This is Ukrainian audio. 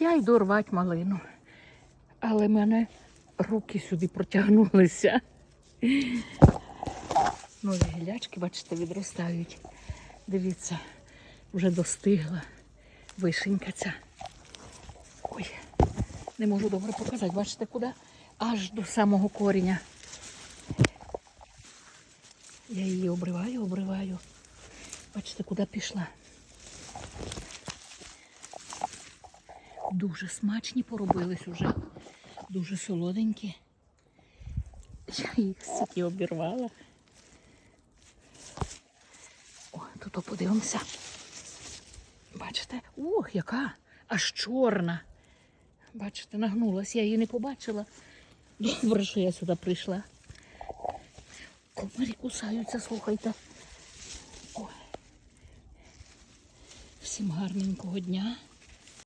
Я йду рвати малину. Але мене руки сюди протягнулися. Нові гілячки, бачите, відростають. Дивіться, вже достигла вишенька ця. Ой, не можу добре показати. Бачите, куди? Аж до самого коріння. Я її обриваю, обриваю. Бачите, куди пішла. Дуже смачні поробились уже. Дуже солоденькі. Я їх стільки обірвала. О, тут подивимося. Бачите? Ох, яка аж чорна. Бачите, нагнулась, я її не побачила. Добре, що я сюди прийшла. Комарі кусаються, слухайте. Ой. Всім гарненького дня.